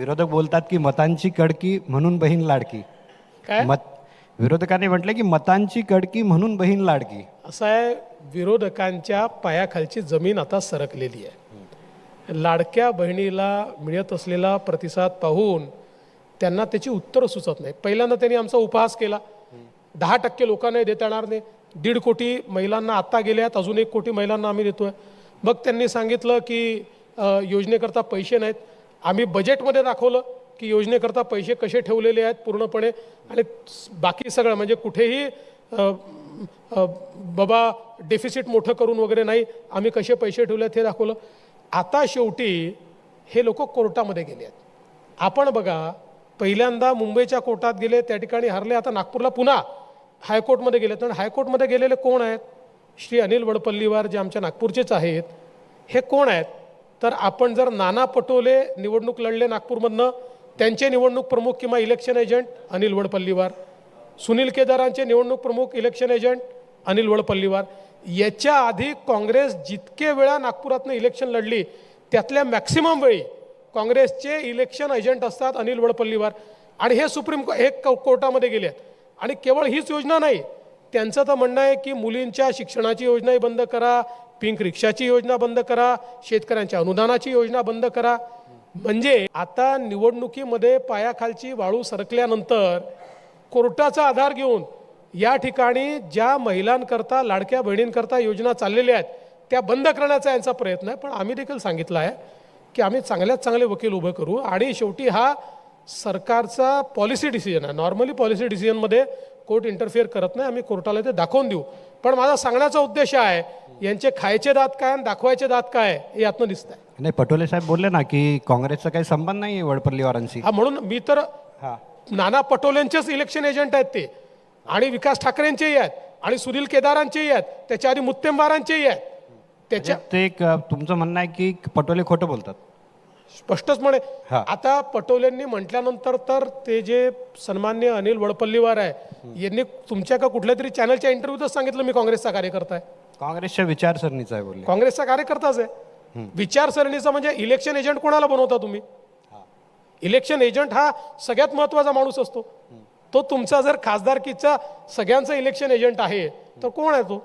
विरोधक बोलतात की मतांची कडकी म्हणून बहीण लाडकी. काय? मत विरोधकांनी म्हटलं की मतांची कडकी म्हणून बहीण लाडकी. असं आहे विरोधकांच्या पायाखालची जमीन आता सरकलेली आहे. लाडक्या बहिणीला मिळत असलेला प्रतिसाद पाहून त्यांना त्याची उत्तरं सुचत नाही. पहिल्यांदा त्यांनी आमचा उपहास केला. दहा टक्के लोकांना देता येणार नाही. दीड कोटी महिलांना आत्ता गेल्यात अजून एक कोटी महिलांना आम्ही देतोय. मग त्यांनी सांगितलं की योजनेकरता पैसे नाहीत. आम्ही बजेटमध्ये दाखवलं की योजनेकरता पैसे कसे ठेवलेले आहेत पूर्णपणे आणि बाकी सगळं म्हणजे कुठेही बाबा डेफिसिट मोठं करून वगैरे नाही आम्ही कसे पैसे ठेवले आहेत हे दाखवलं. आता शेवटी हे लोक कोर्टामध्ये गेले आहेत. आपण बघा पहिल्यांदा मुंबईच्या कोर्टात गेले त्या ठिकाणी हरले आता नागपूरला पुन्हा हायकोर्टमध्ये गेले तर हायकोर्टमध्ये गेलेले कोण आहेत? श्री अनिल वडपल्लीवार जे आमच्या नागपूरचेच आहेत हे कोण आहेत? तर आपण जर नाना पटोले निवडणूक लढले नागपूरमधनं त्यांचे निवडणूक प्रमुख किंवा इलेक्शन एजंट अनिल वडपल्लीवार सुनील केदारांचे निवडणूक प्रमुख इलेक्शन एजंट अनिल वडपल्लीवार. याच्या आधी काँग्रेस जितके वेळा नागपुरातनं इलेक्शन लढली त्यातल्या मॅक्सिमम वेळी काँग्रेसचे इलेक्शन एजंट असतात अनिल वडपल्लीवार. आणि हे सुप्रीम को- हे कोर्टामध्ये गेले आहेत आणि केवळ हीच योजना नाही त्यांचं तर म्हणणं आहे की मुलींच्या शिक्षणाची योजनाही बंद करा पिंक रिक्षाची योजना बंद करा शेतकऱ्यांच्या अनुदानाची योजना बंद करा. म्हणजे आता निवडणुकीमध्ये पायाखालची वाळू सरकल्यानंतर कोर्टाचा आधार घेऊन या ठिकाणी ज्या महिलांकरता लाडक्या बहिणींकरता योजना चाललेल्या आहेत त्या बंद करण्याचा यांचा प्रयत्न आहे. पण आम्ही देखील सांगितलं आहे की आम्ही चांगल्यात चांगले वकील उभे करू आणि शेवटी हा सरकारचा पॉलिसी डिसिजन आहे. नॉर्मली पॉलिसी डिसिजनमध्ये कोर्ट इंटरफिअर करत नाही आम्ही कोर्टाला ते दाखवून देऊ. पण माझा सांगण्याचा उद्देश आहे यांचे खायचे दात काय आणि दाखवायचे दात काय हे यातनं दिसत आहे नाही पटोले साहेब बोलले ना की काँग्रेसचा काही संबंध नाही वडपल्लीवारांशी. हा म्हणून मी तर हा. नाना पटोलेंचेच इलेक्शन एजंट आहेत ते. आणि विकास ठाकरेंचेही आहेत आणि सुनील केदारांचेही आहेत त्याच्या आधी मुत्तेमवारांचेही आहेत. त्याच्या ते एक अ, तुमचं म्हणणं आहे की पटोले खोटं बोलतात. स्पष्टच म्हणे. आता पटोलेंनी म्हटल्यानंतर तर ते जे सन्मान्य अनिल वडपल्लीवार आहे यांनी तुमच्या का कुठल्या तरी चॅनलच्या इंटरव्ह्यूतच सांगितलं मी काँग्रेसचा कार्यकर्ता आहे. काँग्रेसच्या विचारसरणीचा आहे बोलले. काँग्रेसचा कार्यकर्ताच आहे. विचारसरणीचा म्हणजे इलेक्शन एजंट कोणाला बनवता तुम्ही? इलेक्शन एजंट हा सगळ्यात महत्त्वाचा माणूस असतो. तो तुमचा जर खासदारकीचा सगळ्यांचा इलेक्शन एजंट आहे तर कोण आहे तो?